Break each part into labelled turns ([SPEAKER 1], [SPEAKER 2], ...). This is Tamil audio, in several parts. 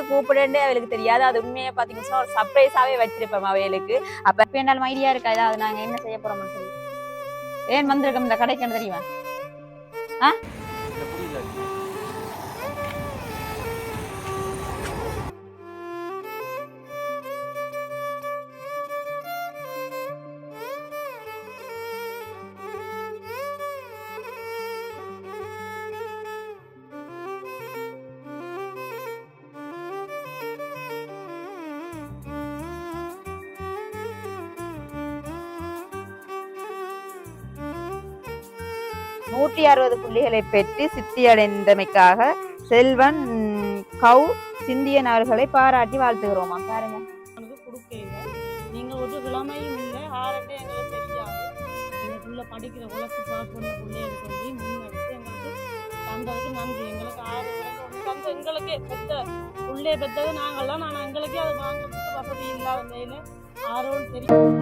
[SPEAKER 1] கூப்பிடுன்னு அவளுக்கு தெரியாது. அது உண்மையை பாத்தீங்கன்னா ஒரு சர்ப்ரைஸாவே வச்சிருப்பேன் அவளுக்கு அப்ப என்னாலும் ஐடியா இருக்கா? ஏதாவது நாங்க என்ன செய்ய போறோம்னு சொல்லி. ஏன் வந்திருக்கோம் இந்த கடைக்கு தெரியுமா?
[SPEAKER 2] ஆ?
[SPEAKER 1] நூற்றி அறுபது புள்ளிகளை பெற்று சித்தியடைந்தமைக்காக செல்வன் கவு சிந்தியன் அவர்களை பாராட்டி வாழ்த்துகிறோமா. பாருங்க.
[SPEAKER 3] கொடுக்கல ஒரு கிழமையும் இல்லை ஆரட்டே எங்களுக்கு தெரியாது. எங்களுக்குள்ள படிக்கிற சொல்லி முன்னெடுத்து எங்களுக்கு தந்ததுக்கு நன்றி. எங்களுக்கு ஆறு பெத்த உள்ளே பெற்றது நாங்கள்லாம் நான் எங்களுக்கே அதை வாங்குறதுக்கு வசதி இல்லாத நிலையில ஆரோடு தெரியும்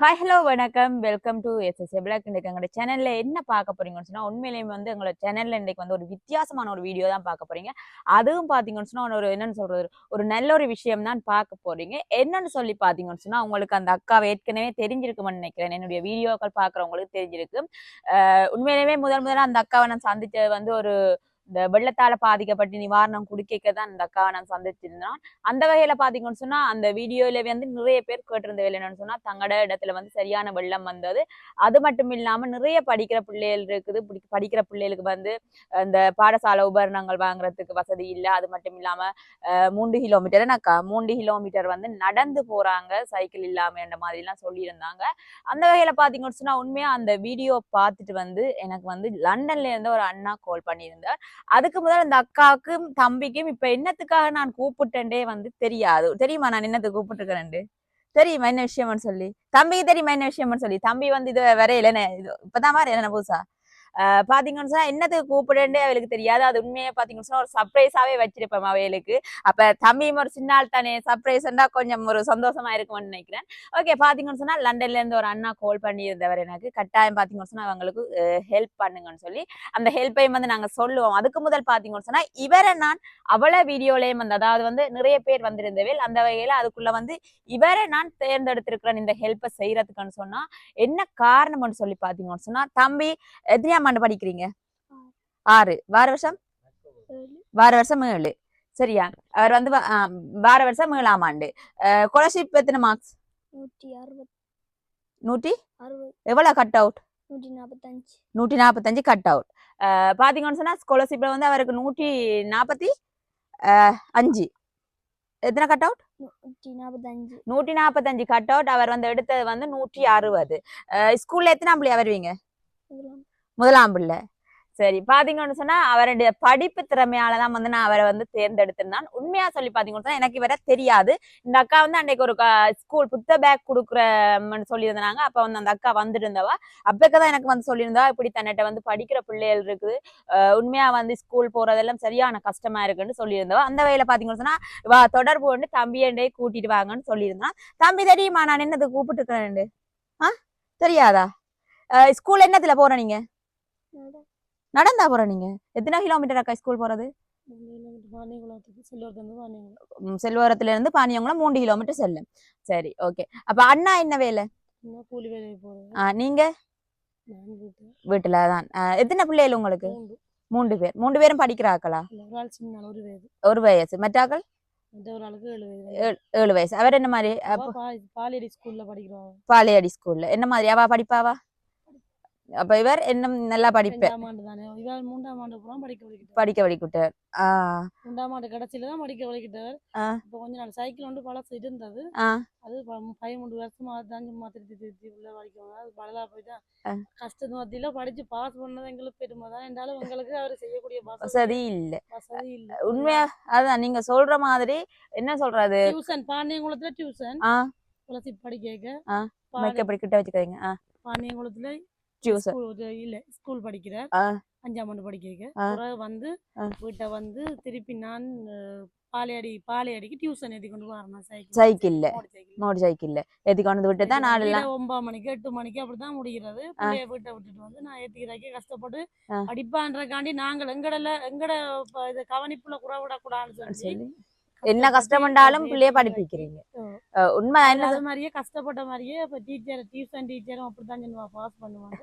[SPEAKER 1] ஹாய் ஹலோ வணக்கம். வெல்கம் டு எஸ்எஸ் பிளாக் இன்றைக்கு எங்களோட சேனலில் என்ன பார்க்க போறீங்கன்னு சொன்னால் உண்மையிலேயே வந்து எங்களோட சேனலில் இன்றைக்கு வந்து ஒரு வித்தியாசமான ஒரு வீடியோ தான் பார்க்க போறீங்க. அதுவும் பார்த்தீங்கன்னு சொன்னா ஒரு என்னன்னு சொல்றது ஒரு நல்ல ஒரு விஷயம் தான் பார்க்க போறீங்க. என்னன்னு சொல்லி பார்த்தீங்கன்னு சொன்னால் உங்களுக்கு அந்த அக்காவை ஏற்கனவே தெரிஞ்சிருக்குமென்னு நினைக்கிறேன். என்னுடைய வீடியோக்கள் பார்க்குறவங்களுக்கு தெரிஞ்சிருக்கு உண்மையிலேயே முதல் முதல்ல அந்த அக்காவை நான் சந்தித்தது வந்து ஒரு இந்த வெள்ளத்தால பாதிக்கப்பட்டு நிவாரணம் குடிக்க தான் இந்த அக்காவை நான் சந்திச்சிருந்தேன். அந்த வகையில பாத்தீங்கன்னு சொன்னா அந்த வீடியோல வந்து நிறைய பேர் கேட்டிருந்த வேலை என்னன்னு சொன்னா தங்களோட இடத்துல வந்து சரியான வெள்ளம் வந்தது. அது மட்டும் இல்லாம நிறைய படிக்கிற பிள்ளைகள் இருக்குது. படிக்கிற பிள்ளைகளுக்கு வந்து அந்த பாடசாலை உபகரணங்கள் வாங்குறதுக்கு வசதி இல்லை. அது மட்டும் இல்லாம மூன்று கிலோமீட்டர் என்னக்கா மூன்று கிலோமீட்டர் வந்து நடந்து போறாங்க. சைக்கிள் இல்லாம என்ற மாதிரி எல்லாம் சொல்லியிருந்தாங்க. அந்த வகையில பாத்தீங்கன்னு சொன்னா உண்மையா அந்த வீடியோ பார்த்துட்டு வந்து எனக்கு வந்து லண்டன்ல இருந்து ஒரு அண்ணா கால் பண்ணியிருந்தார். அதுக்கு முதல்ல இந்த அக்காவுக்கும் தம்பிக்கும் இப்ப என்னத்துக்காக நான் கூப்பிட்டேன்டே வந்து தெரியாது. தெரியுமா நான் என்னத்துக்கு கூப்பிட்டுருக்கேன் தெரியுமா என்ன விஷயம்னு சொல்லி? தம்பிக்கு தெரியுமா என்ன விஷயம்னு சொல்லி? தம்பி வந்து இது வரையில. இது? இப்பதான் மாதிரி என்ன புதுசா? ஆஹ் பாத்தீங்கன்னு சொன்னா என்னத்துக்கு கூப்பிடுன்னு அவளுக்கு தெரியாது. அது உண்மையை பாத்தீங்கன்னு சொன்னா ஒரு சர்ப்ரைஸாவே வச்சிருப்பேன் அவளுக்கு. அப்ப தம்பியும் ஒரு சின்னால் தானே சர்ப்ரைஸ்ண்டா கொஞ்சம் ஒரு சந்தோஷமா இருக்கும்னு நினைக்கிறேன். ஓகே பாத்தீங்கன்னு சொன்னா லண்டன்ல இருந்து ஒரு அண்ணா கால் பண்ணியிருந்தவர் எனக்கு. கட்டாயம் பாத்தீங்கன்னு சொன்னா அவங்களுக்கு ஹெல்ப் பண்ணுங்கன்னு சொல்லி. அந்த ஹெல்ப்பையும் வந்து நாங்க சொல்லுவோம். அதுக்கு முதல் பாத்தீங்கன்னு சொன்னால் இவரை நான் அவள வீடியோலயும் வந்து அதாவது வந்து நிறைய பேர் வந்திருந்தவேல் அந்த வகையில அதுக்குள்ள வந்து இவரை நான் தேர்ந்தெடுத்திருக்கிறேன் இந்த ஹெல்ப்பை செய்யறதுக்குன்னு சொன்னா என்ன காரணம்னு சொல்லி பாத்தீங்கன்னு சொன்னா தம்பி எத்தனையாம் ஆண்டு படிக்கிறீங்க? ஆறு. வார வருஷம்? வார வருஷம் ஏழு. சரியா. அவர் வந்து வார வருஷம் ஏழாம் ஆண்டு. ஸ்காலர்ஷிப் எத்தனை மார்க்ஸ்
[SPEAKER 4] நூற்றி
[SPEAKER 1] எவ்வளவு கட் அவுட்
[SPEAKER 4] நூற்றி நாற்பத்தஞ்சு
[SPEAKER 1] கட் அவுட் பாத்தீங்கன்னு சொன்னா ஸ்காலர்ஷிப்ல வந்து அவருக்கு நூற்றி நாற்பத்தி அஞ்சு. எத்தனை கட் அவுட்
[SPEAKER 4] நூற்றி நாற்பத்தஞ்சு
[SPEAKER 1] கட் அவுட் அவர் வந்து எடுத்தது வந்து நூற்றி அறுபது. ஸ்கூல்ல எத்தனாம் பிள்ளை வருவீங்க முதலாம் பிள்ளை. சரி பாத்தீங்கன்னு சொன்னா அவருடைய படிப்பு திறமையால தான் வந்து நான் அவரை வந்து தேர்ந்தெடுத்திருந்தான் உண்மையா சொல்லி பாத்தீங்கன்னு சொன்னா எனக்கு இவரை தெரியாது. இந்த அக்கா வந்து அன்னைக்கு ஒரு ஸ்கூல் புத்த பேக் கொடுக்குறன்னு சொல்லியிருந்தாங்க. அப்ப வந்து அந்த அக்கா வந்துருந்தவா. அப்பக்கதான் எனக்கு வந்து சொல்லியிருந்தா இப்படி தன்னிட்ட வந்து படிக்கிற பிள்ளைகள் இருக்குது. உண்மையா வந்து ஸ்கூல் போறதெல்லாம் சரியான கஷ்டமா இருக்குன்னு சொல்லியிருந்தவா. அந்த வகையில பாத்தீங்கன்னு சொன்னா வா தொடர்பு கொண்டு தம்பியண்டே கூட்டிட்டு வாங்கன்னு சொல்லியிருந்தான். தம்பி தெரியுமா? நான் என்னது கூப்பிட்டு இருக்கிறேன் ஆ தெரியாதா? ஸ்கூல் என்னத்துல போற நீங்க? நடந்தா போற நீங்க? எத்தனை கிலோமீட்டர் அக்கா ஸ்கூல் போறது? செல்வரத்துல இருந்து பானியங்குளம் மூன்று கிலோமீட்டர் செல்லும். சரி ஓகே அப்ப அண்ணா என்ன வேலை? நீங்க?
[SPEAKER 3] நான் வீட்டு
[SPEAKER 1] வீட்டுல தான். ஆ, எத்தனை பிள்ளைகள் உங்களுக்கு?
[SPEAKER 3] மூன்று
[SPEAKER 1] பேர். மூன்று பேரும் படிக்கிறாக்களா
[SPEAKER 3] ஒரு
[SPEAKER 1] வயசு. மற்றாக்கள்
[SPEAKER 3] ஏழு
[SPEAKER 1] வயசு. அவர் என்ன மாதிரி?
[SPEAKER 3] பாலியடி ஸ்கூல்ல படிக்கிறோம்
[SPEAKER 1] பாலையாடி ஸ்கூல்ல என்ன மாதிரி? அவா படிப்பாவா? அப்ப இவர் இன்னும் நல்லா படிப்பு.
[SPEAKER 3] ரெண்டாம் ஆண்டு தானே? இவள் மூன்றாம் ஆண்டு படிக்க வலிக்கிட்டார்.
[SPEAKER 1] படிக்க வலிக்கிட்டார்.
[SPEAKER 3] மூன்றாம் ஆண்டு கடைசியில தான் படிக்க வலிக்கிட்டார்.
[SPEAKER 1] ஆ.
[SPEAKER 3] இப்போ கொஞ்ச நாள் சைக்கிள் வந்து பழசு இருந்தது. அது பதிமூணு வருஷமா தான் சும்மா திருத்தி திருத்தி உள்ள படிக்கணும் அது பலதா போயிட்டா
[SPEAKER 1] ஆ.
[SPEAKER 3] கஷ்டத்து மத்தியில படிச்சு பாஸ் பண்ணது எங்களுக்கு பெருமை தான். என்றாலும் எங்களுக்கு அவர் செய்யக்கூடிய வசதி
[SPEAKER 1] இல்ல.
[SPEAKER 3] வசதி இல்ல.
[SPEAKER 1] உண்மையா? அதான் நீங்க சொல்ற மாதிரி என்ன சொல்றது?
[SPEAKER 3] டியூஷன் பாண்டியங்குளத்துல டியூஷன் படிக்க
[SPEAKER 1] ஆ. மைக்க அப்படி கிட்ட வச்சுக்கிறீங்க ஆ.
[SPEAKER 3] பாண்டியங்குளத்துல ஸ்கூல் இல்ல ஸ்கூல் படிக்கிறார்
[SPEAKER 1] ஆ.
[SPEAKER 3] அஞ்சாம் ஆண்டு படிக்க வைக்க
[SPEAKER 1] ஆ.
[SPEAKER 3] பிறகு வந்து. வீட்டை வந்து திருப்பி நான் பாலையடி பாலையடிக்கு டியூஷன் ஏற்றி கொண்டு வரணும் சைக்கிள்
[SPEAKER 1] சைக்கிள்ல.
[SPEAKER 3] மோட்டர் சைக்கிள்
[SPEAKER 1] மோட்டர் சைக்கிள்ல ஏத்தி கொண்டு வந்து விட்டு தான் எல்லாம்
[SPEAKER 3] ஒன்பது மணிக்கு எட்டு மணிக்கு அப்படிதான் முடிகிறது பிள்ளைய வீட்டை விட்டுட்டு வந்து நான் ஏத்திக்கிறதுக்கு கஷ்டப்பட்டு
[SPEAKER 1] ஆ.
[SPEAKER 3] படிப்பான்றக்காண்டி நாங்கள் எங்கடல எங்கட இது கவனிப்புல குறவிடக்கூடாதுன்னு சொல்லி
[SPEAKER 1] என்ன கஷ்டப்பட்டாலும் பிள்ளைய படிப்பிக்கிறீங்க. உண்மை என்ன
[SPEAKER 3] அது மாதிரியே கஷ்டப்பட்ட மாதிரியே இப்ப டீச்சர் டியூஷன் டீச்சரும் அப்படித்தான் சொல்லுவா பாஸ் பண்ணுவாங்க.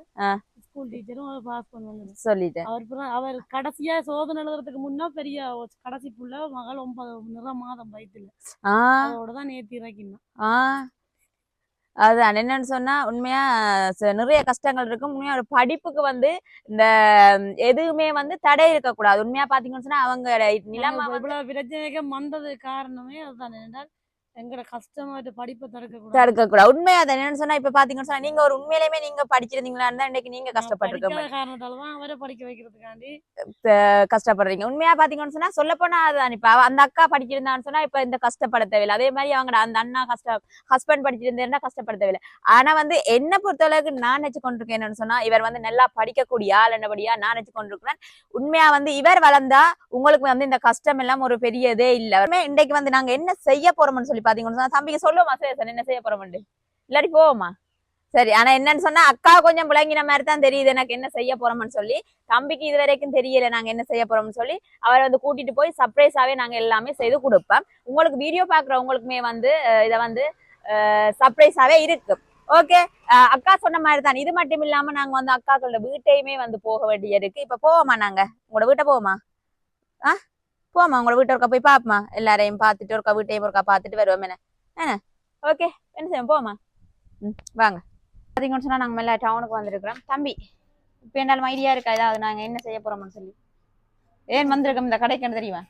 [SPEAKER 3] ஸ்கூல் டீச்சரும் பாஸ் பண்ணுவாங்க
[SPEAKER 1] சொல்லிட்டேன்.
[SPEAKER 3] அவர் அவர் கடைசியா சோதனை எழுதுறதுக்கு முன்ன பெரிய கடைசி புள்ள மகள் ஒன்பது நிற மாதம் வயிற்றுல
[SPEAKER 1] ஆஹ்
[SPEAKER 3] அதோட தான் நேத்தி இறக்கினான்.
[SPEAKER 1] ஆஹ் அதுதான் என்னன்னு சொன்னா உண்மையா நிறைய கஷ்டங்கள் இருக்கும். உண்மையா ஒரு படிப்புக்கு வந்து இந்த எதுவுமே வந்து தடை இருக்கக்கூடாது. உண்மையா பாத்தீங்கன்னு சொன்னா அவங்க நிலைமை
[SPEAKER 3] பிரச்சனைக்கு வந்தது காரணமே அதுதான். என்றால் எங்கட கஷ்டமாட்டு படிப்பை தடுக்க கூடாது
[SPEAKER 1] தடுக்கக்கூடாது. உண்மையா என்னன்னு சொன்னா இப்ப பாத்தீங்கன்னு சொன்னா நீங்க ஒரு உண்மையிலுமே நீங்க படிச்சிருந்தீங்களா இருந்தா இன்னைக்கு நீங்க கஷ்டப்பட்டிருக்க
[SPEAKER 3] படிக்காத காரணத்தால தான் அவரை படிக்க வைக்கிறதுக்காண்டி.
[SPEAKER 1] கஷ்டப்படுறீங்க. உண்மையா பாத்தீங்கன்னு சொன்னா சொல்ல போனா அதுதான் இப்ப அவ- அந்த அக்கா படிச்சிருந்தான்னு சொன்னா இப்ப இந்த கஷ்டப்பட தேவையில்லை. அதே மாதிரி அவங்க அந்த அண்ணா கஷ்ட ஹஸ்பண்ட் படிச்சிருந்தா கஷ்டப்பட தேவையில்லை. ஆனா வந்து என்ன பொறுத்தளவுக்கு நான் நினைச்சு கொண்டிருக்கேன் என்னன்னு சொன்னா இவர் வந்து நல்லா படிக்கக்கூடிய ஆள் என்னபடியா நான் நினைச்சு கொண்டிருக்கிறேன் உண்மையா வந்து இவர் வளர்ந்தா உங்களுக்கு வந்து இந்த கஷ்டம் எல்லாம் ஒரு பெரிய இதே இல்ல. இன்றைக்கு வந்து நாங்க என்ன செய்ய போறோம்னு சொல்லி பாத்தீங்கன்னு சொன்னா தம்பிக்கு சொல்லுவோமா சரி என்ன செய்ய போறோம்னு இல்லாட்டி போவோமா? சரி ஆனா என்னன்னு சொன்னா அக்கா கொஞ்சம் விளங்கின மாதிரி தான் தெரியுது எனக்கு என்ன செய்ய போறோம்னு சொல்லி. தம்பிக்கு இது வரைக்கும் தெரியல நாங்க என்ன செய்ய போறோம்னு சொல்லி அவரை வந்து கூட்டிட்டு போய் சர்ப்ரைஸாவே நாங்க எல்லாமே செய்து கொடுப்போம். உங்களுக்கு வீடியோ பாக்குறவங்களுக்குமே வந்து இத வந்து சர்ப்ரைஸாவே இருக்கு. ஓகே அக்கா சொன்ன மாதிரி தான். இது மட்டும் இல்லாம நாங்க வந்து அக்காக்களோட வீட்டையுமே வந்து போக வேண்டிய இருக்கு. இப்ப போவோமா நாங்க? உங்களோட வீட்டை போவோமா? ஆ? போமா உங்களோட வீட்டை ஒருக்கா போய் பாப்போமா எல்லாரையும் பார்த்துட்டு ஒருக்கா வீட்டையும் ஒருக்கா பார்த்துட்டு வருவோம் என்ன என்ன ஓகே என்ன செய்வோம் போமா ம் வாங்க பார்த்தீங்கன்னு சொன்னா நாங்க மேல டவுனுக்கு வந்திருக்கிறோம் தம்பி இப்போ என்னாலும் ஐடியா இருக்கா ஏதாவது நாங்க என்ன செய்ய போறோம்னு சொல்லி ஏன் வந்திருக்கோம் இந்த கடைக்கு தெரியுமா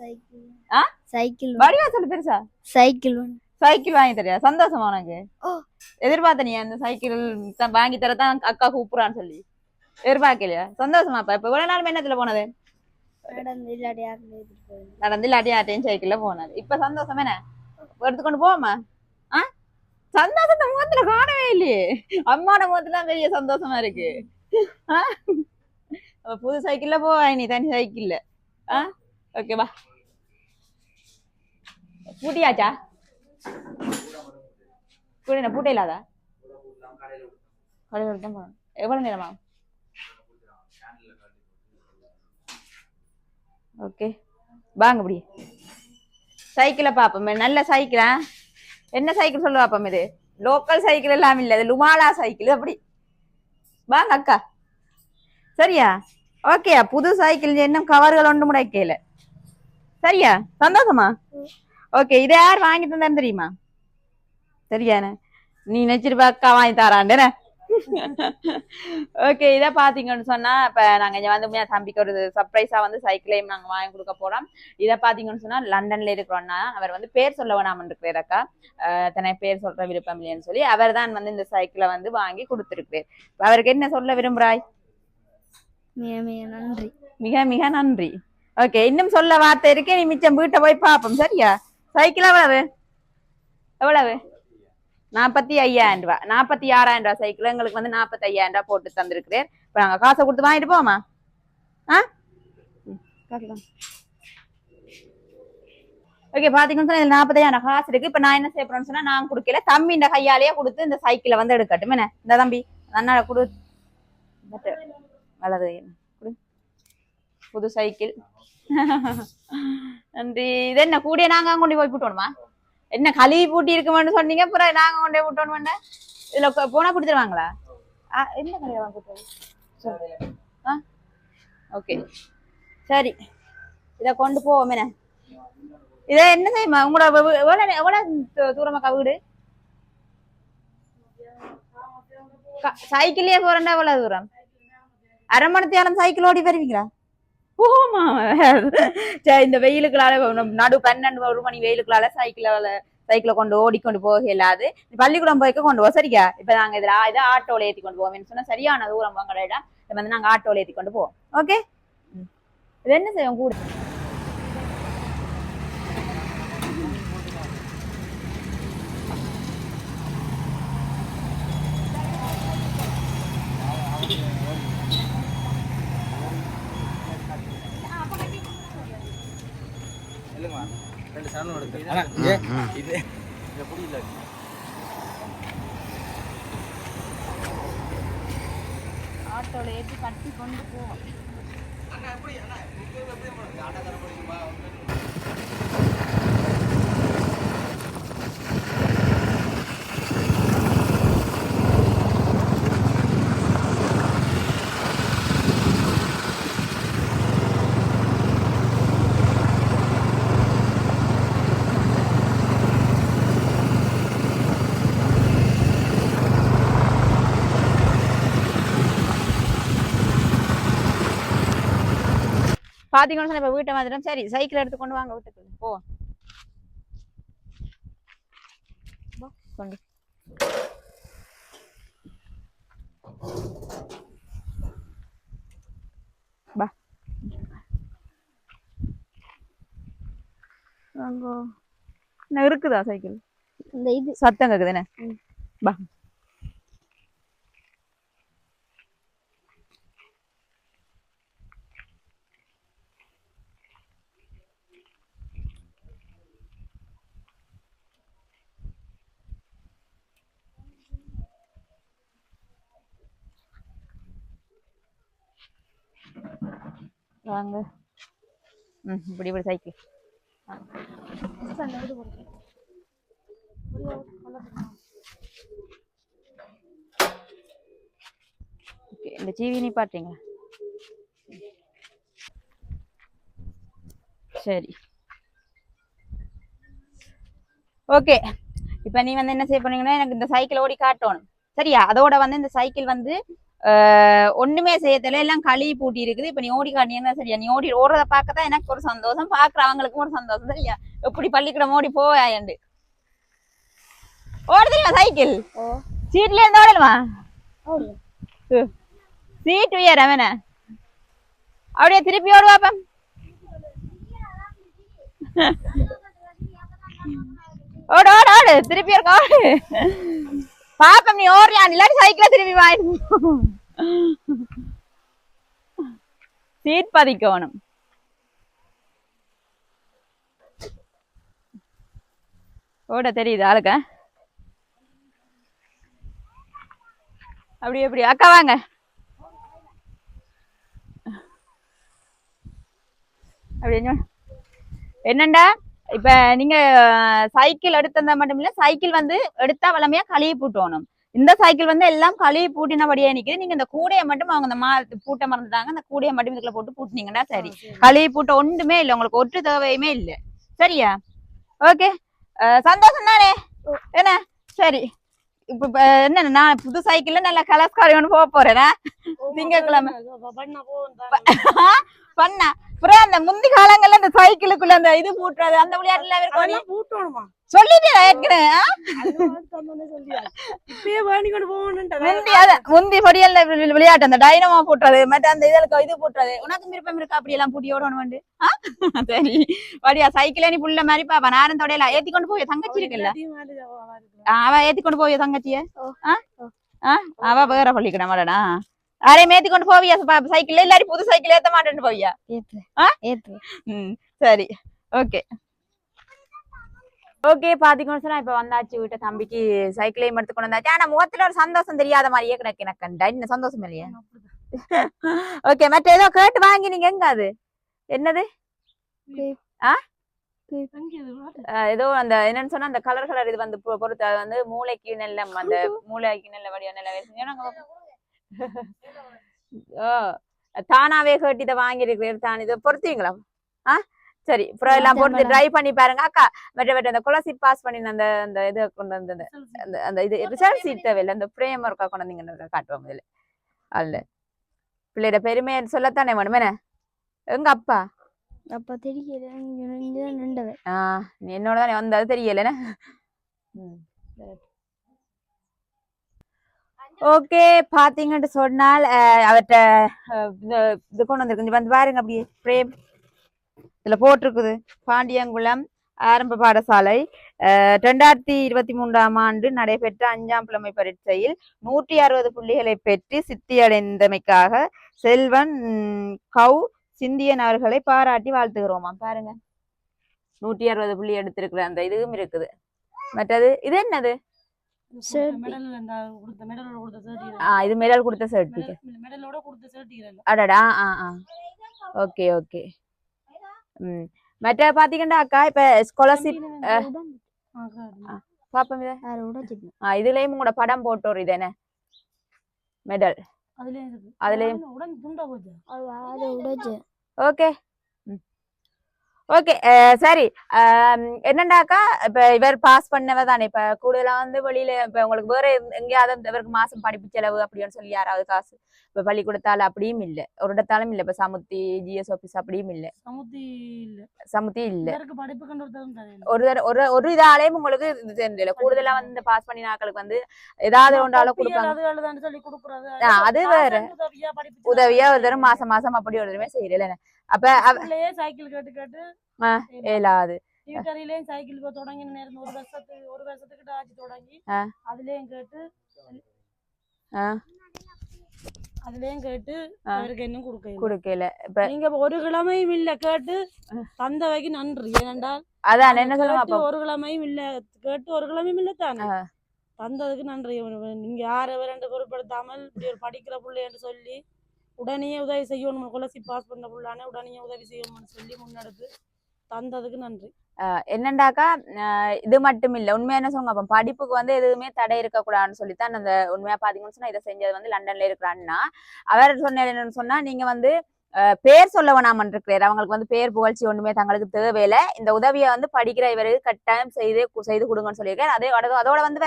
[SPEAKER 4] சைக்கிள்
[SPEAKER 1] ஆ?
[SPEAKER 4] சைக்கிள்
[SPEAKER 1] சொல்லு பெருசா
[SPEAKER 4] சைக்கிள்
[SPEAKER 1] சைக்கிள் வாங்கி தரியா சந்தோஷமா உனக்கு. எதிர்பார்த்த நீ அந்த சைக்கிள் தான் வாங்கி தரதான் அக்கா கூப்பிடுறான்னு சொல்லி எதிர்பார்க்கலையா சந்தோஷமாப்பா இப்ப இவ்வளவு நாள் என்னத்துல போனது
[SPEAKER 4] நடந்து இல்லாட்டி
[SPEAKER 1] நடந்து சைக்கிள்ல போனது இப்ப சந்தோஷம் என்ன எடுத்துக்கொண்டு போமா ஆ சந்தோஷத்தை முகத்துல காணவே இல்லையே அம்மாட முகத்துல பெரிய சந்தோஷமா இருக்கு புது சைக்கிள்ல போவா நீ தனி சைக்கிள்ல ஆ ஓகேவா பூட்டியாச்சா பூட்டின பூட்டே இல்லாதா கடையில் தான் போகணும் எவ்வளவு நேரமா ஓகே. வாங்க அப்படி. சைக்கிளை பார்ப்போமே. நல்ல சைக்கிளா? என்ன சைக்கிள் சொல்லு பார்ப்போம் இது? லோக்கல் சைக்கிள் எல்லாம் இல்லை. இது லுமாலா சைக்கிள். அப்படி. வாங்க அக்கா. சரியா? ஓகேயா? புது சைக்கிள் இன்னும் கவர்கள் ஒன்று முடைக்கல சரியா? சந்தோஷமா? ஓகே. இதை யார் வாங்கி தந்தேன்னு தெரியுமா? சரியாண்ணே நீ நினைச்சிருப்பா அக்கா வாங்கி தராண்டே ஓகே இதை பாத்தீங்கன்னு சொன்னா இப்ப நாங்க இங்க வந்து தம்பிக்கு ஒரு சர்ப்ரைஸா வந்து சைக்கிளையும் நாங்க வாங்கி கொடுக்க போறோம். இதை பாத்தீங்கன்னு சொன்னா லண்டன்ல இருக்கிறோம்னா அவர் வந்து பேர் சொல்ல வேணாம இருக்கிறார் அக்கா. தன்னை பேர் சொல்ற விருப்பம் இல்லைன்னு சொல்லி அவர் தான் வந்து இந்த சைக்கிளை வந்து வாங்கி கொடுத்துருக்காரு அவருக்கு என்ன சொல்ல விரும்புறாய்?
[SPEAKER 4] மிக மிக நன்றி.
[SPEAKER 1] மிக மிக நன்றி. ஓகே இன்னும் சொல்ல வார்த்தை இருக்கே நீ மிச்சம் வீட்டை போய் பார்ப்போம். சரியா? சைக்கிள் எவ்வளவு? எவ்வளவு? நாற்பத்தி ஐயாயிரம் ரூபாய் நாற்பத்தி ஆறாயிரம் ரூபாய் சைக்கிள் எங்களுக்கு வந்து நாற்பத்தி ஐயாயிரம் ரூபாய் போட்டு தந்திருக்கிறேன். இப்போ நாங்கள் காசை கொடுத்து வாங்கிட்டு போமா ஆ? ஓகே பாத்தீங்கன்னு சொன்னா இதுல நாற்பதாயிரம் காசு இருக்கு. இப்போ நான் என்ன செய்ய சொன்னால் சொன்னா நான் கொடுக்கல. தம்பி இந்த கையாலேயே கொடுத்து இந்த சைக்கிளை வந்து எடுக்கட்டும். என்ன? இந்த தம்பி அண்ணாட கொடு. வலது கொடு. புது சைக்கிள் நன்றி. இது என்ன கூடிய நாங்க கொண்டு போய் விட்டோணுமா என்ன கழுவி பூட்டி இருக்குமான்னு சொன்னீங்க அப்புறம் நாங்க கொண்டே போய் பண்ண இதுல போனா கொடுத்துருவாங்களா ஆ, என்ன கடையா கொடுத்துருவாங்க ஆ? ஓகே. சரி. இத கொண்டு போவோம். என்ன இத என்ன செய்யுமா? உங்களோட எவ்வளோ எவ்வளோ எவ்வளவு எவ்வளவு தூரமாக்கா வீடு? க- போறேன்டா எவ்வளவு தூரம்? அரை மணி நேரம் சைக்கிள் ஓடி வருவீங்களா? போமா சரி இந்த வெயிலுக்குள்ளால நடு பன்னெண்டு ஒரு மணி வெயிலுக்குள்ளால சைக்கிளால சைக்கிளை கொண்டு ஓடிக்கொண்டு போக இல்லாது பள்ளிக்கூடம் போய்க்க கொண்டு போவோம் சரியா இப்ப நாங்க இதுல இதை ஆட்டோல ஏத்தி கொண்டு போவோம். சொன்னா சரியான தூரம் உங்களோட இடம் இதை வந்து நாங்க ஆட்டோல ஏத்தி கொண்டு போவோம். ஓகே இது என்ன செய்வோம் கூட.
[SPEAKER 2] ரெண்டு சேனல் எடுத்து இது இந்த புரியல
[SPEAKER 1] ஆட்டோல ஏற்றி கட்டி கொண்டு போவோம். பாத்தீங்கன்னு சொன்னா இப்ப வீட்டை வந்துட்டோம் சரி சைக்கிள் எடுத்து கொண்டு வாங்க வீட்டுக்கு. போ. கொண்டு. இருக்குதா சைக்கிள்?
[SPEAKER 4] இந்த இது.
[SPEAKER 1] சத்தம் கேக்குது என்ன? வாங்க. ம் இப்படி இப்படி சைக்கிள். ஓகே இந்த டிவி நீ பாட்டீங்களா சரி. ஓகே இப்போ நீ வந்து என்ன செய்ய போனீங்கன்னா எனக்கு இந்த சைக்கிள் ஓடி காட்டணும். சரியா? அதோட வந்து இந்த சைக்கிள் வந்து ஒண்ணுமே செய்யறதுல எல்லாம் களி பூட்டி இருக்குது. இப்ப நீ ஓடி காட்டினீங்கன்னா சரியா நீ ஓடி ஓடுறத பார்க்கத்தான் எனக்கு ஒரு சந்தோஷம். பாக்குறவங்களுக்கும் ஒரு சந்தோஷம். சரியா? எப்படி பள்ளிக்கூடம் ஓடி போவாயண்டு? ஓட தெரியுமா சைக்கிள் சீட்ல இருந்து ஓடலுமா சீட் உயர் அவன அப்படியே திருப்பி ஓடுவா அப்ப. ஓடு ஓடு ஓடு. திருப்பி இருக்க ஓடு. பாப்பம் நீ ஓடுறியா? இல்லாட்டி சைக்கிள திரும்பி வாங்கிட்டு சீட் பதிக்கணும். ஓட தெரியுது ஆளுக்க. அப்படி எப்படி அக்கா வாங்க. அப்படி என்னண்டா? இப்ப நீங்க சைக்கிள் எடுத்ததா மட்டும் இல்ல சைக்கிள் வந்து எடுத்தா வளமையா கழுவி பூட்டணும். இந்த சைக்கிள் வந்து எல்லாம் கழுவி பூட்டினபடியே நிக்குது. நீங்க இந்த கூடையை மட்டும் அவங்க இந்த மா பூட்ட மறந்துட்டாங்க. அந்த கூடையை மட்டும் இதுக்குள்ள போட்டு பூட்டினீங்கன்னா சரி. கழுவி பூட்ட ஒன்றுமே இல்லை. உங்களுக்கு ஒற்று தேவையுமே இல்லை. சரியா? ஓகே. சந்தோஷம் தானே? என்ன? சரி. இப்ப என்ன நான் புது சைக்கிள்ல நல்ல கலர்ஸ்காரி ஒன்று போக போறேனா? திங்கட்கிழமை.
[SPEAKER 3] பண்ண
[SPEAKER 1] அப்புறம் அந்த முந்தி காலங்கள்ல அந்த சைக்கிளுக்குள்ள அந்த இது பூட்டுறது அந்த விளையாட்டுல இருக்கும்
[SPEAKER 3] பூட்டணுமா?
[SPEAKER 1] சொல்லிட்டு முந்தி வி- விளையாட்டு அந்த டைனமோ பூட்டுறது மற்ற அந்த இதற்கு இது பூட்டுறது. உனக்கு விருப்பம் இருக்கா? அப்படி எல்லாம் வந்து? சரி. வடியா சைக்கிளே நீ புள்ள மாதிரி பாப்பா நானும் தொடையில. ஏத்தி கொண்டு போய் தங்கச்சி இருக்குல்ல? அவ ஏத்தி கொண்டு போய் தங்கச்சிய? அவ வேற பள்ளிக்கூடம் வரடா யாரையும் ஏத்தி கொண்டு போவியா சைக்கிள் இல்லாட்டி புது சைக்கிள் ஏத்த மாட்டேன்னு போவியா
[SPEAKER 4] ஏத்து
[SPEAKER 1] ஆ?
[SPEAKER 4] ஏத்து
[SPEAKER 1] ம் சரி ஓகே ஓகே பாத்தீங்கன்னு சொன்னா இப்ப வந்தாச்சு வீட்டை தம்பிக்கு சைக்கிளையும் எடுத்து கொண்டு வந்தாச்சு ஆனா முகத்துல ஒரு சந்தோஷம் தெரியாத மாதிரியே கிடக்கு எனக்கு கண்டா இன்னும் சந்தோஷம் இல்லையா ஓகே மற்ற ஏதோ கேட்டு வாங்கி நீங்க எங்க அது என்னது அஹ் ஏதோ அந்த என்னன்னு சொன்னா அந்த கலர் கலர் இது வந்து பொறுத்து அது வந்து மூளைக்கு நல்ல அந்த மூளைக்கு நல்ல வடிவம் நல்ல ஓ தானாவே கேட்டு இதை வாங்கியிருக்கிறேன் தான். இதை பொறுத்தீங்களா? ஆ? சரி அப்புறம் எல்லாம் பொறுத்து ட்ரை பண்ணி பாருங்க. அக்கா மற்ற மற்ற அந்த கொலசீட் பாஸ் பண்ணி அந்த அந்த இதை கொண்டு வந்து அந்த அந்த இது ரிசல்ட் சீட் தேவையில்லை. அந்த பிரேம் இருக்கா கொண்டு வந்தீங்கன்னு காட்டுவோம் முதல்ல. அல்ல. பிள்ளையோட பெருமையை சொல்லத்தானே வேணும் என்ன எங்க அப்பா?
[SPEAKER 4] அப்ப தெரியல.
[SPEAKER 1] என்னோட தானே வந்தது தெரியல ஓகே பாத்தீங்கன்னு சொன்னால் இந்த இது கொண்டு வந்திருக்கு வந்து பாருங்க அப்படியே பிரேம் இதுல போட்டிருக்குது. பாண்டியங்குளம் ஆரம்ப பாடசாலை ரெண்டாயிரத்தி இருபத்தி மூன்றாம் ஆண்டு நடைபெற்ற அஞ்சாம் புலமை பரீட்சையில் நூற்றி அறுபது புள்ளிகளை பெற்று சித்தியடைந்தமைக்காக செல்வன் கௌ சிந்தியன் அவர்களை பாராட்டி வாழ்த்துகிறோமா? பாருங்க. நூற்றி அறுபது புள்ளி எடுத்திருக்கிற அந்த இதுவும் இருக்குது. மற்றது இது என்னது? இது மெடல் கொடுத்த சர்டிஃபிகேட் அடடா ஆ ஆ. ஓகே ஓகே ம். மற்ற பாத்தீங்கன்னா அக்கா இப்ப ஸ்காலர்ஷிப் பாப்போம் இதுலயும் உங்களோட படம் போட்டோர் இது என்ன? மெடல்
[SPEAKER 3] அதுலயும் இருக்கு
[SPEAKER 1] அதுலயும்
[SPEAKER 3] உடனே துண்டா போச்சு
[SPEAKER 4] அது அதை உடைச்சு
[SPEAKER 1] ஓகே ஓகே சரி என்னண்டாக்கா இப்ப இவர் பாஸ் பண்ணவ தானே இப்ப கூடுதலா வந்து வெளியில இப்ப உங்களுக்கு வேற எங்க- எங்கேயாவது இவருக்கு மாசம் படிப்பு செலவு அப்படின்னு சொல்லி யாராவது காசு இப்ப பள்ளிக்கூடத்தால அப்படியும் இல்ல ஒரு இடத்தாலும் இல்ல இப்ப சமுத்தி ஜிஎஸ் ஆபீஸ் அப்படியும் இல்ல
[SPEAKER 3] சமுத்தி இல்ல
[SPEAKER 1] சமுத்தி இல்ல ஒரு ஒரு ஒரு இதாலேயும் உங்களுக்கு இது தெரியல கூடுதலா வந்து பாஸ் பண்ணி நாட்களுக்கு வந்து ஏதாவது ஒன்றால கொடுப்பாங்க
[SPEAKER 3] அது
[SPEAKER 1] வேற.
[SPEAKER 3] உதவியா
[SPEAKER 1] ஒரு தரம் மாசம் மாசம் அப்படி ஒரு தடவை செய்யல அப்ப
[SPEAKER 3] சைக்கிள் கேட்டு கேட்டு
[SPEAKER 1] இயலாது
[SPEAKER 3] டியூட்டரிலையும் சைக்கிள் இப்போ தொடங்கின நேரம் ஒரு வருஷத்துக்கு ஒரு வருஷத்துக்கிட்ட ஆச்சு தொடங்கி. அதுலயும் கேட்டு. அதுலயும் கேட்டு. அவருக்கு இன்னும் கொடுக்க
[SPEAKER 1] கொடுக்கல இப்ப
[SPEAKER 3] நீங்க ஒரு கிழமையும் இல்ல கேட்டு தந்தவைக்கு நன்றி ஏனென்றால்
[SPEAKER 1] அதான் என்ன சொல்லுங்க
[SPEAKER 3] ஒரு கிழமையும் இல்ல கேட்டு ஒரு கிழமையும் இல்ல தானே. தந்ததுக்கு நன்றி நீங்க யாரை ரெண்டு பொருட்படுத்தாமல் இப்படி ஒரு படிக்கிற பிள்ளைன்னு சொல்லி உடனே உதவி செய்யணும் குலசி பாஸ் பண்ண பிள்ளானே உடனே உதவி செய்யணும்னு சொல்லி முன்னெடுத்து தந்ததுக்கு நன்றி.
[SPEAKER 1] என்னண்டாக்கா இது மட்டும் இல்லை உண்மையா என்ன சொல்லுங்க அப்ப படிப்புக்கு வந்து எதுவுமே தடை இருக்கக்கூடாதுன்னு சொல்லித்தான் அந்த உண்மையா பாத்தீங்கன்னு சொன்னா இதை செஞ்சது வந்து லண்டன்ல இருக்கிற அண்ணா. அவர் சொன்ன என்னன்னு சொன்னா நீங்க வந்து பேர் சொல்ல வேணாமன் இருக்கிறார் அவங்களுக்கு வந்து பேர் புகழ்ச்சி ஒண்ணுமே தங்களுக்கு தேவையில்ல. இந்த உதவியை வந்து படிக்கிற இவருக்கு கட்டாயம் செய்து செய்து கொடுங்கன்னு சொல்லியிருக்காரு. அதே அதோட- அதோட வந்து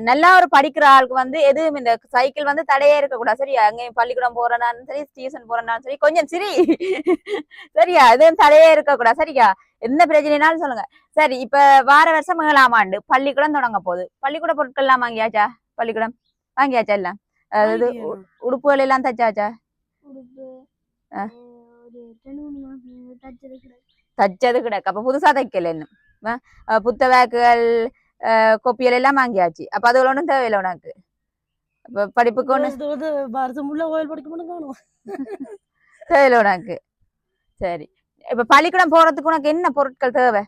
[SPEAKER 1] நல்லா ஒரு படிக்கிற ஆளுக்கு வந்து எதுவும் இந்த சைக்கிள் வந்து தடையே இருக்கக்கூடாது. சரியா? அங்கேயும் பள்ளிக்கூடம் போறனாலும் சரி டியூஷன் போறனாலும் சரி கொஞ்சம் சரி. சரியா? எதுவும் தடையே இருக்கக்கூடாது. சரியா? எந்த பிரச்சனைனாலும் சொல்லுங்க. சரி இப்ப வார வருஷம் ஏழாம் ஆண்டு பள்ளிக்கூடம் தொடங்க போகுது. பள்ளிக்கூட பொருட்கள் எல்லாம் வாங்கியாச்சா? பள்ளிக்கூடம் வாங்கியாச்சா எல்லாம்? அதாவது உடுப்புகள் எல்லாம் தச்சாச்சா? தச்சது கிடக்கு. அப்ப புதுசா தைக்கல இன்னும். ஆ, அஹ் புத்த பேக்குகள் கொப்பியல் எல்லாம் வாங்கியாச்சு. அப்ப அது ஒன்றும் தேவையில்லை உனக்கு? படிப்புக்கு
[SPEAKER 3] வந்து வருஷம் உள்ள கோயில் படிக்க மட்டும் காணும்.
[SPEAKER 1] தேவையில்லை உனக்கு. சரி. இப்ப பள்ளிக்கூடம் போறதுக்கு உனக்கு என்ன பொருட்கள் தேவை?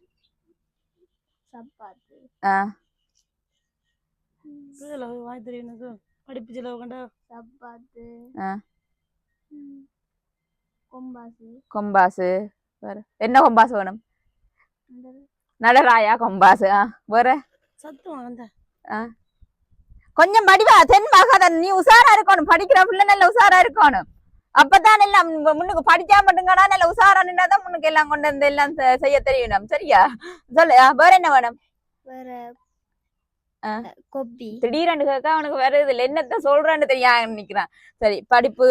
[SPEAKER 3] படிப்பு செலவு கண்டா.
[SPEAKER 4] சப்பாத்து. கொம்பாசு
[SPEAKER 1] வேற என்ன கொம்பாசு வேணும் நடராயா கொம்பாசு ஆ வேற கொஞ்சம் படிவா தென்பாகாத நீ உசாரா இருக்கணும் படிக்கிற பிள்ளை நல்ல உசாரா இருக்கணும் அப்பதான் எல்லாம் முன்னுக்கு படிச்சா மட்டுங்கடா நல்ல உசாரா நின்னாதான் முன்னுக்கு எல்லாம் கொண்டு வந்து எல்லாம் செய்ய தெரியணும் சரியா சொல்லு வேற என்ன வேணும்
[SPEAKER 4] வேற கொப்பி
[SPEAKER 1] திடீரென்று கேட்க அவனுக்கு வேற இதுல என்னத்த சொல்றேன்னு தெரியாம நிக்கிறான் சரி படிப்பு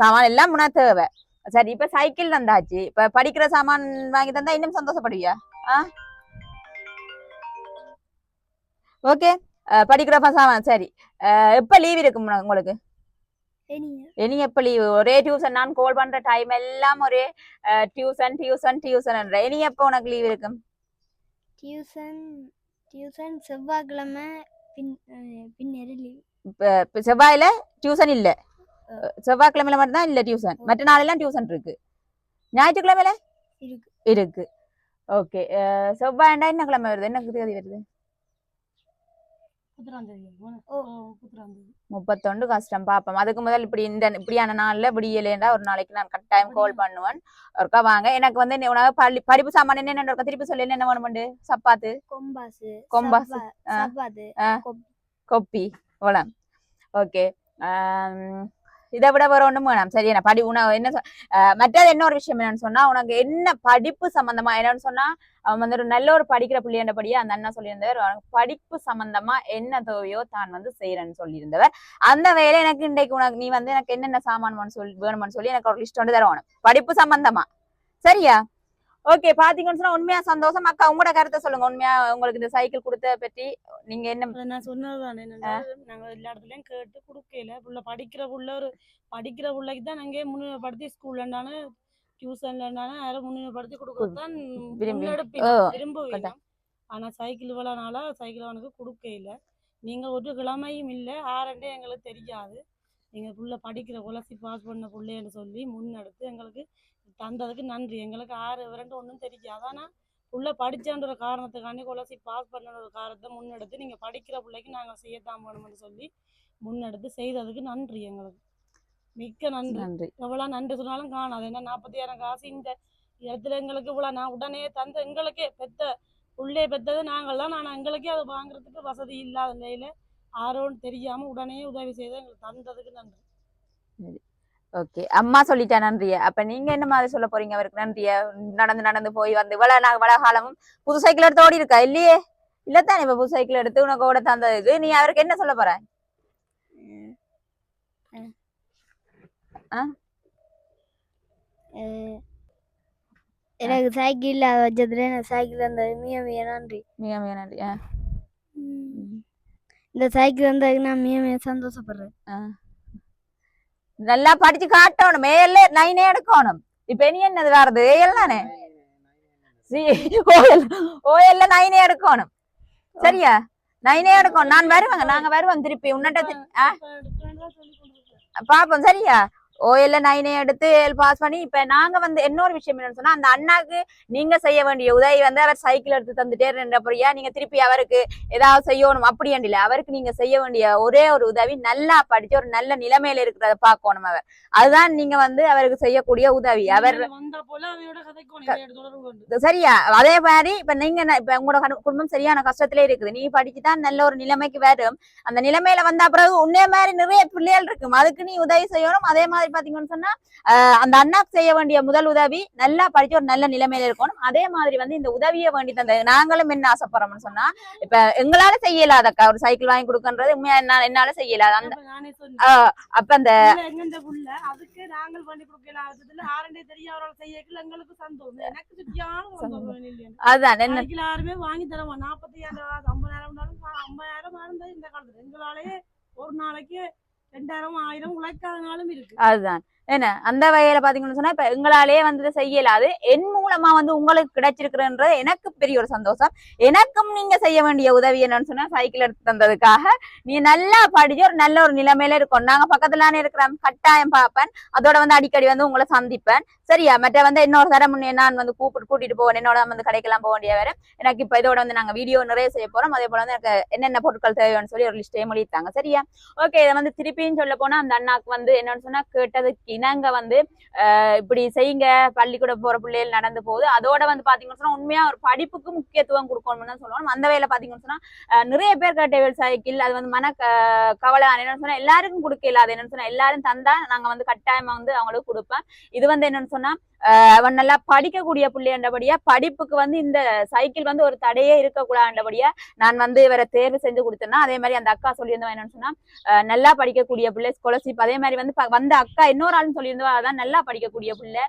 [SPEAKER 1] சாமான் எல்லாம் முன்னா தேவை சரி இப்ப சைக்கிள் தந்தாச்சு. இப்ப படிக்கிற சாமான் வாங்கி தந்தா இன்னும் சந்தோஷப்படுவியா? ஓகே. படிக்கிற சாமான் சரி. எப்ப லீவ் இருக்கும் உங்களுக்கு? இனி எப்ப லீவு ஒரே டியூஷன் நான் கால் பண்ற டைம் எல்லாம் ஒரே டியூஷன் டியூஷன் டியூஷன் இனி எப்போ உனக்கு லீவ் இருக்கும்?
[SPEAKER 4] டியூசன் டியூசன் செவ்வாய்க்கிழமை பின் அஹ், பின்னேறு லீவ்
[SPEAKER 1] செவ்வாயில டியூஷன் இல்ல. செவ்வாய்க்கிழமையில மட்டும்தான் இல்ல டியூஷன் மற்ற நாளெல்லாம் டியூஷன் இருக்கு. ஞாயிற்றுக்கிழமையில?
[SPEAKER 4] இருக்கு.
[SPEAKER 1] இருக்கு. ஓகே செவ்வாய்ண்டா என்ன கிழமை வருது? என்ன தேதி வருது? முப்பத்தொண்டு கஷ்டம். பாப்போம். அதுக்கு முதல் இப்படி இந்த இப்படியான நாள்ல விடியலேண்டா ஒரு நாளைக்கு நான் கட்டாயம் கால் பண்ணுவேன். ஒருக்கா வாங்க. எனக்கு வந்து என்ன உனக்கு பள்ளி படிப்பு சாமான் என்ன ஒருக்கா திருப்பி சொல்லி. என்ன வேணுமெண்டு சப்பாத்து.
[SPEAKER 4] கொம்பாசு.
[SPEAKER 1] கொம்பாசு.
[SPEAKER 4] கொப்பி.
[SPEAKER 1] இவ்வளோ ஓகே இதை விட வேற ஒண்ணும் வேணாம். சரி என்ன படி உனக்கு என்ன சொ- மற்றது என்ன ஒரு விஷயம் என்னன்னு சொன்னா உனக்கு என்ன படிப்பு சம்பந்தமா என்னன்னு சொன்னா அவன் வந்து ஒரு நல்ல ஒரு படிக்கிற பிள்ளையண்டபடியே அந்த அண்ணா சொல்லியிருந்தவர் படிப்பு சம்பந்தமா என்ன தேவையோ தான் வந்து செய்யறேன்னு சொல்லியிருந்தவர். அந்த வேலை எனக்கு இன்றைக்கு உனக்கு நீ வந்து எனக்கு என்னென்ன சாமான் சொல்லி வேணும்னு சொல்லி எனக்கு ஒரு லிஸ்ட் வந்து தருவானு. படிப்பு சம்பந்தமா. சரியா? ஓகே பாத்தீங்கன்னு சொன்னா உண்மையா சந்தோஷம். அக்கா உங்களோட கருத்தை சொல்லுங்க. உண்மையா உங்களுக்கு இந்த சைக்கிள் கொடுத்த பற்றி நீங்க என்ன
[SPEAKER 3] நான் சொன்னதுதானே. நாங்க எல்லா இடத்துலயும் கேட்டு கொடுக்கல. புள்ள படிக்கிற புள்ள ஒரு படிக்கிற பிள்ளைக்கு தான் நாங்க முன்னிலைப்படுத்தி ஸ்கூல்லண்டானு டியூஷன்லண்டானு யாரும் முன்னிலைப்படுத்தி கொடுக்கறது தான்
[SPEAKER 1] விரும்பி-
[SPEAKER 3] முன்னெடுப்பீங்க
[SPEAKER 1] ஓ,
[SPEAKER 3] விரும்புவீங்க ஆனா சைக்கிள் நாளா சைக்கிள் அவனுக்கு கொடுக்க இல்ல நீங்க ஒரு கிழமையும் இல்ல ஆரண்டே எங்களுக்கு தெரியாது. எங்க புள்ள படிக்கிற குலசி பாஸ் பண்ண புள்ளைன்னு சொல்லி முன்னெடுத்து எங்களுக்கு தந்ததுக்கு நன்றி. எங்களுக்கு ஆறு விரண்டு ஒன்றும் தெரியாது. ஆனா உள்ள படிச்சன்ற காரணத்துக்காண்டி கொலசி பாஸ் பண்ண ஒரு காரணத்தை முன்னெடுத்து நீங்க படிக்கிற பிள்ளைக்கு நாங்க செய்யத்தான் வேணும்னு சொல்லி முன்னெடுத்து செய்ததுக்கு நன்றி எங்களுக்கு. மிக்க நன்றி.
[SPEAKER 1] நன்றி.
[SPEAKER 3] எவ்வளவு நன்றி சொன்னாலும் காணாது. ஏன்னா நாற்பத்தி காசு இந்த இடத்துல எங்களுக்கு இவ்வளவு நான் உடனே தந்த எங்களுக்கே பெத்த உள்ளே பெத்தது நாங்கள் தான். ஆனால் எங்களுக்கே அதை வாங்குறதுக்கு வசதி இல்லாத நிலையில யாரோன்னு தெரியாம உடனே உதவி செய்து எங்களுக்கு தந்ததுக்கு நன்றி.
[SPEAKER 1] ஓகே அம்மா சொல்லிட்டா நன்றிய. அப்ப நீங்க என்ன மாதிரி சொல்ல போறீங்க? அவருக்கு நன்றிய. நடந்து நடந்து போய் வந்து இவ்வளவு நாங்க இவ்வளவு காலமும் புது சைக்கிள் எடுத்து ஓடி இருக்கா? இல்லையே. இல்லத்தானே இப்ப புது சைக்கிள் எடுத்து உனக்கு ஓட தந்ததுக்கு நீ அவருக்கு என்ன சொல்ல போற?
[SPEAKER 4] எனக்கு சைக்கிள் இல்லாத பட்சத்துல எனக்கு சைக்கிள் வந்தது மிக மிக நன்றி.
[SPEAKER 1] மிக மிக நன்றி. ஆ,
[SPEAKER 4] இந்த சைக்கிள் வந்ததுக்கு நான் மிக மிக சந்தோஷப்படுறேன்.
[SPEAKER 1] ஆ. நல்லா படிச்சு காட்டணும் மேல நைனே எடுக்கணும் இப்ப இனி என்னது வர்றது ஏஎல் தானே சி ஓஎல் ஓஎல்ல நைனே எடுக்கணும் சரியா நைனே எடுக்கணும் நான் வருவாங்க நாங்க வருவோம் திருப்பி உன்னட்ட. பாப்போம் சரியா ஓஎல்ல நைனே எடுத்து பாஸ் பண்ணி இப்ப நாங்க வந்து இன்னொரு விஷயம் என்னன்னு சொன்னா அந்த அண்ணாக்கு நீங்க செய்ய வேண்டிய உதவி வந்து அவர் சைக்கிள் எடுத்து தந்துட்டே நீங்க திருப்பி அவருக்கு ஏதாவது செய்யணும்? அப்படி இல்ல. அவருக்கு நீங்க செய்ய வேண்டிய ஒரே ஒரு உதவி நல்லா படிச்சு ஒரு நல்ல நிலைமையில இருக்கிறத பார்க்கணும் அவர். அதுதான் நீங்க வந்து அவருக்கு செய்யக்கூடிய உதவி. அவர் சரியா? அதே மாதிரி இப்ப நீங்க இப்ப உங்களோட குடும்பம் சரியான கஷ்டத்திலே இருக்குது. நீ படிச்சுதான் நல்ல ஒரு நிலைமைக்கு வரும். அந்த நிலைமையில வந்த பிறகு உன்னே மாதிரி நிறைய பிள்ளைகள் இருக்கும். அதுக்கு நீ உதவி செய்யணும். அதே மாதிரி பாத்தீங்கன்னு சொன்னா அந்த அண்ணாக்கு செய்ய வேண்டிய முதல் உதவி நல்லா படிச்சு ஒரு நல்ல நிலைமையில இருக்கணும். அதே மாதிரி வந்து இந்த உதவியை வேண்டி தந்த நாங்களும் என்ன ஆசைப்படுறோம்னு சொன்னா இப்ப எங்களால செய்யலாதக்கா ஒரு சைக்கிள் வாங்கி கொடுக்கன்றது உண்மையா என்னால என்னால செய்யலாது அந்த
[SPEAKER 3] அப்ப
[SPEAKER 1] அந்த
[SPEAKER 3] அதுக்கு நாங்கள் பண்ணி கொடுக்கலாம் அதுல ஆரண்டே தெரியாதவர்கள் செய்யக்கல எங்களுக்கு சந்தோஷம். எனக்கு சுத்தியான சந்தோஷம். இல்லையா.
[SPEAKER 1] அதுதான் என்ன?
[SPEAKER 3] நாளைக்கு யாருமே வாங்கி தரமா நாற்பத்தி ஐம்பதாயிரம் ஐம்பதாயிரம் இந்த காலத்துல ஒரு நாளைக்கு ரெண்டாயிரம் ஆயிரம் உழைக்காதனாலும் இருக்கு.
[SPEAKER 1] அதுதான். என்ன? அந்த வகையில பாத்தீங்கன்னு சொன்னா இப்ப எங்களாலேயே வந்து செய்யலாது என் மூலமா வந்து உங்களுக்கு கிடைச்சிருக்கிறன்றது எனக்கு பெரிய ஒரு சந்தோஷம். எனக்கும் நீங்க செய்ய வேண்டிய உதவி என்னன்னு சொன்னா சைக்கிள் எடுத்து தந்ததுக்காக. நீ நல்லா படிச்சு ஒரு நல்ல ஒரு நிலைமையில இருக்கணும். நாங்க பக்கத்துலானே இருக்கிறோம். கட்டாயம் பார்ப்பேன் அதோட வந்து அடிக்கடி வந்து உங்களை சந்திப்பேன். சரியா? மற்ற வந்து இன்னொரு தரம் முன்னே நான் வந்து கூப்பிட்டு கூட்டிட்டு போவேன். என்னோட வந்து கடைக்கெல்லாம் போக வேண்டிய வேற. எனக்கு இப்ப இதோட வந்து நாங்க வீடியோ நிறைய செய்ய போறோம். அதே போல வந்து எனக்கு என்னென்ன பொருட்கள் தேவைன்னு சொல்லி ஒரு லிஸ்டே மொழித்தாங்க சரியா? ஓகே இதை வந்து திருப்பியும் சொல்ல போனா அந்த அண்ணாக்கு வந்து என்னன்னு சொன்னா கேட்டதுக்கு இணங்க வந்து இப்படி செய்யுங்க பள்ளிக்கூடம் போற பிள்ளைகள் நடந்து போகுது. அதோட வந்து பாத்தீங்கன்னு சொன்னா உண்மையா ஒரு படிப்புக்கு முக்கியத்துவம் கொடுக்கணும்னு தான் சொல்லணும். அந்த வேலை பாத்தீங்கன்னு சொன்னா நிறைய பேர் கேட்ட சைக்கிள் அது வந்து மன கவலை என்னன்னு சொன்னா எல்லாருக்கும் கொடுக்கல அது என்னன்னு சொன்னா எல்லாரும் தந்தா நாங்க வந்து கட்டாயமா வந்து அவங்களுக்கு கொடுப்பேன். இது வந்து என்னன்னு சொன்னா அவன் நல்லா படிக்கக்கூடிய பிள்ளைன்றபடியா படிப்புக்கு வந்து இந்த சைக்கிள் வந்து ஒரு தடையே இருக்கக்கூடாதுன்றபடியா நான் வந்து இவரை தேர்வு செஞ்சு கொடுத்தேன்னா அதே மாதிரி அந்த அக்கா சொல்லியிருந்தவன் என்னன்னு சொன்னா நல்லா படிக்கக்கூடிய பிள்ளை ஸ்காலர்ஷிப் அதே மாதிரி வந்து வந்த அக்கா இன்னொரு ஆளும் சொல்லியிருந்தவா அதான் நல்லா படிக்கக்கூடிய பிள்ளை.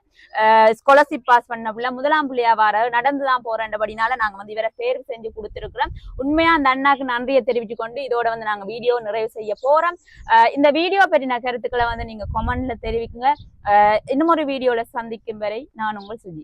[SPEAKER 1] ஸ்காலர்ஷிப் பாஸ் பண்ண பிள்ளை முதலாம் பிள்ளையா வர நடந்து தான் போறேன்றபடினால நாங்க வந்து இவரை தேர்வு செஞ்சு கொடுத்துருக்குறோம். உண்மையா அந்த அண்ணாக்கு நன்றியை தெரிவித்து கொண்டு இதோட வந்து நாங்க வீடியோ நிறைவு செய்ய போறோம். இந்த வீடியோ பற்றின கருத்துக்களை வந்து நீங்க கமெண்ட்ல தெரிவிக்குங்க. இன்னும் ஒரு வீடியோல சந்திக்கும் வரை நான் உங்கள் சுஜி.